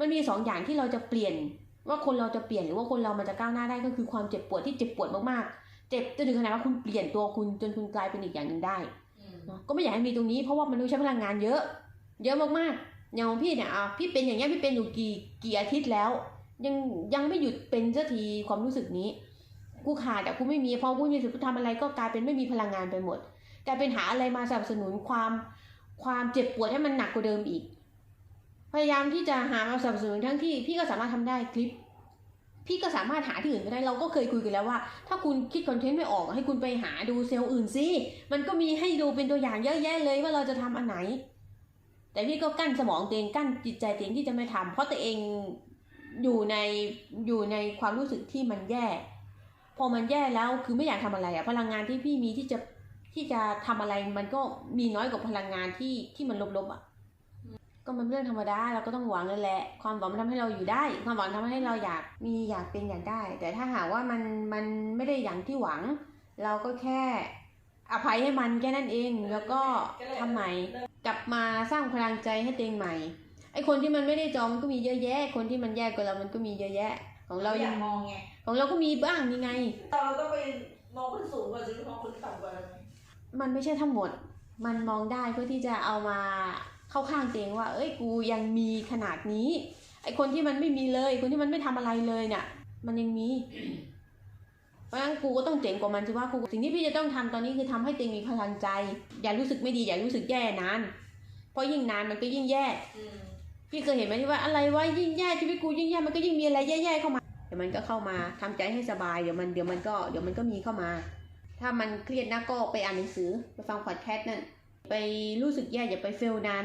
มันมีสองอย่างที่เราจะเปลี่ยน ว่าคนเราจะเปลี่ยนหรือว่าคนเรามันจะก้าวหน้าได้ก็คือความเจ็บปวดที่เจ็บปวดมากๆ เจ็บจนถึงขนาดว่าคุณเปลี่ยนตัวคุณจนคุณกลายเป็นอีกอย่างหนึ่งได้อืมเนาะก็ไม่อยากให้มีตรงนี้เพราะว่ามันต้องใช้พลังงานเยอะ เยอะมากๆอย่างของพี่เนี่ยอะพี่เป็นอย่างเงี้ยพี่เป็นอยู่กี่กี่อาทิตย์แล้ว ยังยังไม่หยุดเป็นสักทีความรู้สึกนี้ กูขาดแต่กูไม่มีพอกูมีสิทธิ์ทำอะไรก็กลายเป็นไม่มีพลังงานไปหมดกลายเป็นหาอะไรมาสนับสนุนความความเจ็บปวดให้มันหนักกว่าเดิมอีก พยายามที่จะหามาสนับสนุนทั้งที่พี่ก็สามารถทำได้คลิป พี่ก็สามารถหาที่อื่นก็ได้เราก็เคยคุยกันแล้วว่า ถ้าคุณคิดคอนเทนต์ไม่ออกให้คุณไปหาดูเซลล์อื่นสิมันก็มีให้ดูเป็นตัวอย่างเยอะแยะเลยว่าเราจะทำอันไหน แต่พี่ก็กั้นสมองตัวเองกั้นจิตใจตัวเองที่จะไม่ทำเพราะตัวเองอยู่ในอยู่ในความรู้สึกที่มันแย่ พอมันแย่แล้วคือไม่อยากทำอะไรอะพลังงานที่พี่มีที่จะที่จะทำอะไรมันก็มีน้อยกว่าพลังงานที่ที่มันลบๆอะ ก็มันเป็นเรื่องธรรมดาเราก็ต้องหวังนั่นแหละ ความหวังมันทำให้เราอยู่ได้ ความหวังทำให้เราอยากมีอยากเป็นอยากได้ แต่ถ้าหากว่ามันมันไม่ได้อย่างที่หวัง เราก็แค่อภัยให้มันแค่นั้นเอง แล้วก็ทำใหม่กลับมาสร้างพลังใจให้ตัวเองใหม่ไอคนที่มันไม่ได้จองมันก็มีเยอะแยะ คนที่มันแย่กว่าเรามันก็มีเยอะแยะ ของเราอยัยางกมองไงของเราก็มีบ้างนี่ไงเราต้องไปมองคนสูงกว่าหรือมองคนต่ำกว่าเราไหมมันไม่ใช่ทั้งหมด มันมองได้เพื่อที่จะเอามา เข้าข้างตัวเองว่า เอ้ยกูยังมีขนาดนี้ ไอคนที่มันไม่มีเลย คนที่มันไม่ทำอะไรเลยเนี่ย มันยังมี เพราะฉะนั้นกูก็ต้องเจ๋งกว่ามันสิว่ากูสิ่งที่พี่จะต้องทำตอนนี้คือทำให้ตัวเองมีพลังใจ อย่ารู้สึกไม่ดีอย่ารู้สึกแย่นานเพราะยิ่งนานมันก็ยิ่งแย่พี่เคยเห็นไหมที่ว่าอะไรวะยิ่งแย่ชีวิตกูยิ่งแย่มันก็ยิ่งมีอะไรแย่ๆเข้ามาเดี๋ยวมันก็เข้ามาทำใจให้สบายเดี๋ยวมันเดี๋ยวมันก็เดี๋ยวมันก็มีเข้ามา ถ้ามันเครียดนะก็ไปอ่านหนังสือไปฟังพอดแคสต์นั่น ไปรู้สึกแย่อย่าไปเฟลนาน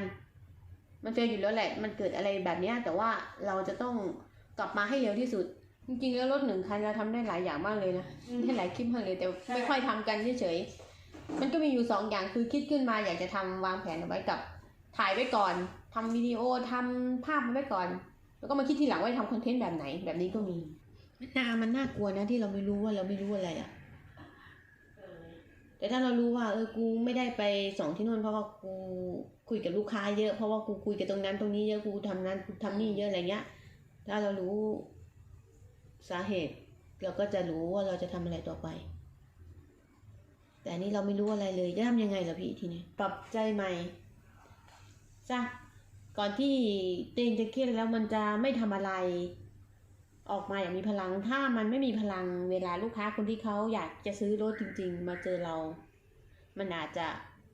มันเฟลอยู่แล้วแหละ มันเกิดอะไรแบบเนี้ยแต่ว่าเราจะต้องกลับมาให้เร็วที่สุด จริงๆแล้วรถหนึ่งคันเราทำได้หลายอย่างมากเลยนะได้หลายคลิปมากเลยแต่ไม่ค่อยทำกันเฉยๆมันก็มีอยู่สองอย่างคือคิดขึ้นมาอยากจะทำวางแผนเอาไว้กับถ่ายไว้ก่อนทำวิดีโอทำภาพไว้ก่อน แล้วก็มาคิดทีหลังว่าจะทำคอนเทนต์แบบไหนแบบนี้ก็มีมันน่ามันน่ากลัวนะที่เราไม่รู้ว่าเราไม่รู้อะไรอะเออ แต่ถ้าเรารู้ว่าเออกูไม่ได้ไปสองที่นู่นเพราะว่ากูคุยกับลูกค้าเยอะเพราะว่ากูคุยกับตรงนั้นตรงนี้เยอะกูทำนั้นกูทำนี่เยอะอะไรเงี้ย ถ้าเรารู้สาเหตุเราก็จะรู้ว่าเราจะทำอะไรต่อไป แต่อันนี้เราไม่รู้อะไรเลยจะทำยังไงล่ะพี่ทีนี้ปรับใจใหม่จ้ะก่อนที่เตนจะเครียดแล้วมันจะไม่ทำอะไร ออกมาอย่างมีพลัง ถ้ามันไม่มีพลังเวลาลูกค้าคนที่เขาอยากจะซื้อรถจริง ๆ มาเจอเรา มันอาจจะ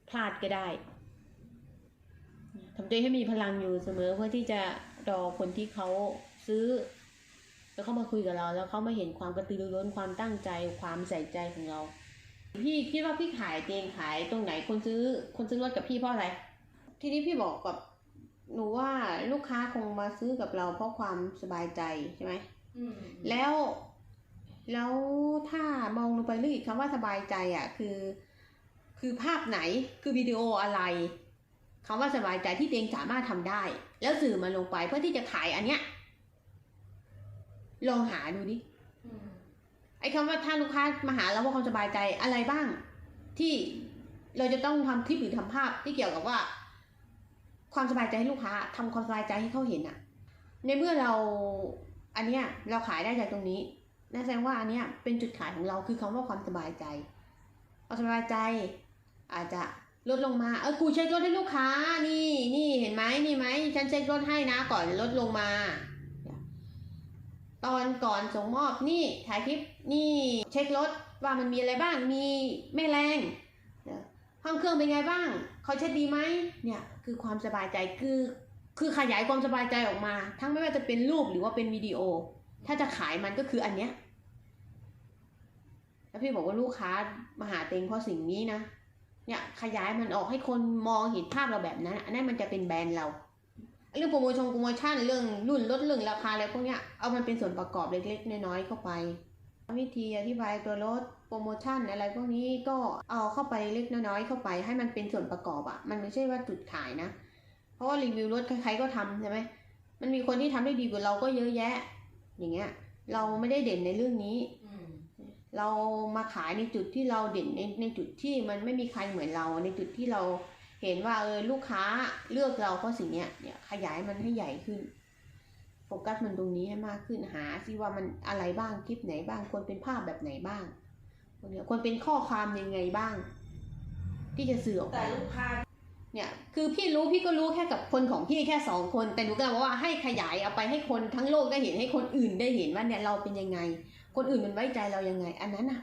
พลาดก็ได้ทำตัวให้มีพลังอยู่เสมอเพื่อที่จะรอคนที่เขาซื้อ แล้วเขามาคุยกับเรา แล้วเขามาเห็นความกระตือรือร้นความตั้งใจ ความใส่ใจของเรา พี่คิดว่าพี่ขายเองขายตรงไหนคนซื้อ คนซื้อรถกับพี่เพราะอะไร ทีนี้พี่บอกกับหนูว่าลูกค้าคงมาซื้อกับเราเพราะความสบายใจใช่ไหม แล้วแล้วถ้ามองลงไปลึกอีกคำว่าสบายใจอะคือ คือภาพไหนคือวิดีโออะไรคำว่าสบายใจที่ตัวเองสามารถทำได้ แล้วสื่อมันลงไปเพื่อที่จะขายอันเนี้ยลองหาดูดิอืมไอ้คำว่าถ้าลูกค้ามาหาเราเพราะความสบายใจอะไรบ้าง ที่เราจะต้องทำคลิปหรือทำภาพที่เกี่ยวกับว่า ความสบายใจให้ลูกค้าทำความสบายใจให้เขาเห็นอะในเมื่อเรา อันเนี้ยเราขายได้จากตรงนี้นั่นแสดงว่าอันเนี้ยเป็นจุดขายของเราคือคำว่าความสบายใจความสบายใจ อาจจะลดลงมา เออกูเช็ครถให้ลูกค้า นี่นี่เห็นไหมนี่ไหมฉันเช็ครถให้นะก่อนลดลงมา ตอนก่อนส่งมอบนี่ถ่ายคลิปนี่เช็ครถว่ามันมีอะไรบ้างมีแม่แรงห้องเครื่องเป็นไงบ้างเขาเช็ดดีไหมเนี่ยคือความสบายใจคือ คือขยายความสบายใจออกมา ทั้งไม่ว่าจะเป็นรูปหรือว่าเป็นวิดีโอ ถ้าจะขายมันก็คืออันเนี้ยแล้วพี่บอกว่าลูกค้ามาหาเต็งเพราะสิ่งนี้นะเนี่ยขยายมันออกให้คนมองเห็นภาพเราแบบนั้นอันนั้นมันจะเป็นแบรนด์เรา เรื่องโปรโมชั่นโปรโมชั่นเรื่องรุ่นลดเรื่องราคาอะไรพวกเนี้ยเอามันเป็นส่วนประกอบเล็กๆน้อยๆเข้าไปวิธีอธิบายตัวรถโปรโมชั่นอะไรพวกนี้ก็เอาเข้าไปเล็กน้อยๆเข้าไปให้มันเป็นส่วนประกอบอะมันไม่ใช่ว่าจุดขายนะ ราะว่ารีวิวรถใครๆก็ทำใช่ไหมมันมีคนที่ทำได้ดีกว่าเราก็เยอะแยะ อย่างเงี้ย เราไม่ได้เด่นในเรื่องนี้อืมเรามาขายในจุดที่เราเด่นในในจุดที่มันไม่มีใครเหมือนเรา ในจุดที่เราเห็นว่าเออลูกค้าเลือกเราเพราะสิ่งเนี้ยเนี่ยขยายมันให้ใหญ่ขึ้นฟกัสมันตรงนี้ให้มากขึ้นหาซิว่ามันอะไรบ้างคลิปไหนบ้างควรเป็นภาพแบบไหนบ้างพวกเนี้ยควรเป็นข้อความยังไงบ้าง ที่จะสื่อออกไปแต่ลูกค้า เนี่ยคือพี่รู้พี่ก็รู้แค่กับคนของพี่แค่สองคน แต่หนูก็บอกว่าให้ขยายเอาไปให้คนทั้งโลกได้เห็นให้คนอื่นได้เห็นว่าเนี่ยเราเป็นยังไง คนอื่นมันไว้ใจเรายังไง อันนั้นน่ะ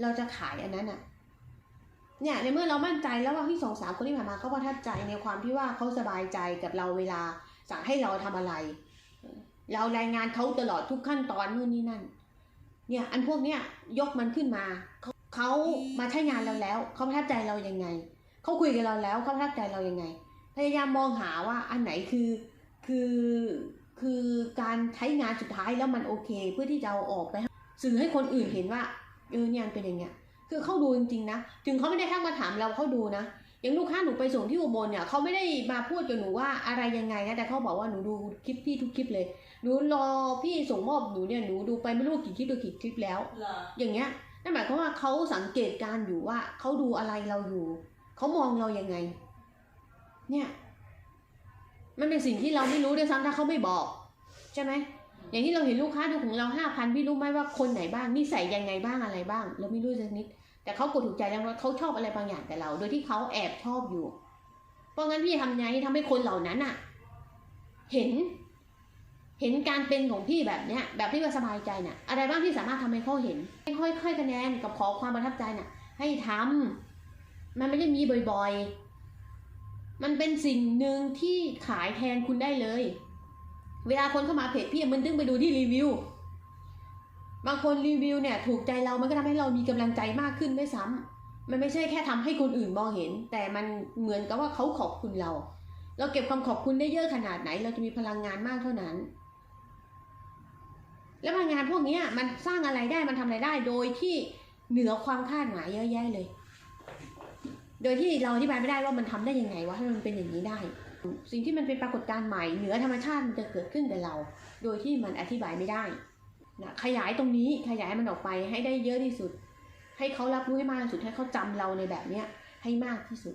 เราจะขายอันนั้นน่ะเนี่ยในเมื่อเรามั่นใจแล้วว่าที่สองสามคนที่ผ่านมาเขาประทับใจในความที่ว่าเขาสบายใจกับเราเวลาสั่งให้เราทำอะไร เรารายงานเขาตลอดทุกขั้นตอนนู่นนี่นั่น เนี่ยอันพวกเนี้ยยกมันขึ้นมาเขาเขามาใช้งานเราแล้วเขาประทับใจเรายังไง เขาคุยกับเราแล้วเขาประทับใจเรายังไง พยายามมองหาว่าอันไหนคือคือคือการใช้งานสุดท้ายแล้วมันโอเค เพื่อที่จะเอาออกไปให้สื่อให้คนอื่นเห็นว่าเออเนี่ยมันเป็นอย่างเงี้ยคือเขาดูจริงๆนะถึงเขาไม่ได้ทักมาถามเราเขาดูนะอย่างลูกค้าหนูไปส่งที่อุบลเนี่ยเขาไม่ได้มาพูดกับหนูว่าอะไรยังไงนะแต่เขาบอกว่าหนูดูคลิปพี่ทุกคลิปเลยหนูรอพี่ส่งมอบหนูเนี่ยหนูดูไปไม่รู้กี่คลิปดูกี่คลิปแล้วเหรออย่างเงี้ยนั่นหมายความว่าเขาสังเกตการณ์อยู่ว่าเขาดูอะไรเราอยู่ เขามองเรายังไง เนี่ย มันเป็นสิ่งที่เราไม่รู้ด้วยซ้ำถ้าเขาไม่บอก ใช่ไหมอย่างที่เราเห็นลูกค้าดูของเราห้าพันพี่รู้ไหมว่าคนไหนบ้างนิสัยยังไงบ้างอะไรบ้าง เราไม่รู้สักนิด แต่เขากดถูกใจแล้วว่าเขาชอบอะไรบางอย่างแต่เรา โดยที่เขาแอบชอบอยู่ เพราะงั้นพี่ทำไงทำให้คนเหล่านั้นอะเห็น เห็นการเป็นของพี่แบบเนี้ย แบบที่ว่าสบายใจน่ะ อะไรบ้างที่สามารถทำให้เขาเห็นค่อยๆคะแนนกับขอความประทับใจน่ะ ให้ทำ มันไม่ได้มีบ่อยๆ มันเป็นสิ่งหนึ่งที่ขายแทนคุณได้เลย เวลาคนเข้ามาเพจพี่มันดึงไปดูที่รีวิว บางคนรีวิวเนี่ยถูกใจเรา มันก็ทำให้เรามีกำลังใจมากขึ้นด้วยซ้ำมันไม่ใช่แค่ทำให้คนอื่นมองเห็น แต่มันเหมือนกับว่าเขาขอบคุณเรา เราเก็บความขอบคุณได้เยอะขนาดไหน เราจะมีพลังงานมากเท่านั้น แล้วพลังงานพวกนี้มันสร้างอะไรได้ มันทำอะไรได้ โดยที่เหนือความคาดหมายเยอะแยะเลย โดยที่เราอธิบายไม่ได้ว่ามันทำได้ยังไงว่าให้มันเป็นอย่างนี้ได้ สิ่งที่มันเป็นปรากฏการณ์ใหม่เหนือธรรมชาติมันจะเกิดขึ้นกับเรา โดยที่มันอธิบายไม่ได้นะขยายตรงนี้ขยายมันออกไปให้ได้เยอะที่สุด ให้เขารับรู้ให้มากที่สุดให้เขาจำเราในแบบเนี้ยให้มากที่สุด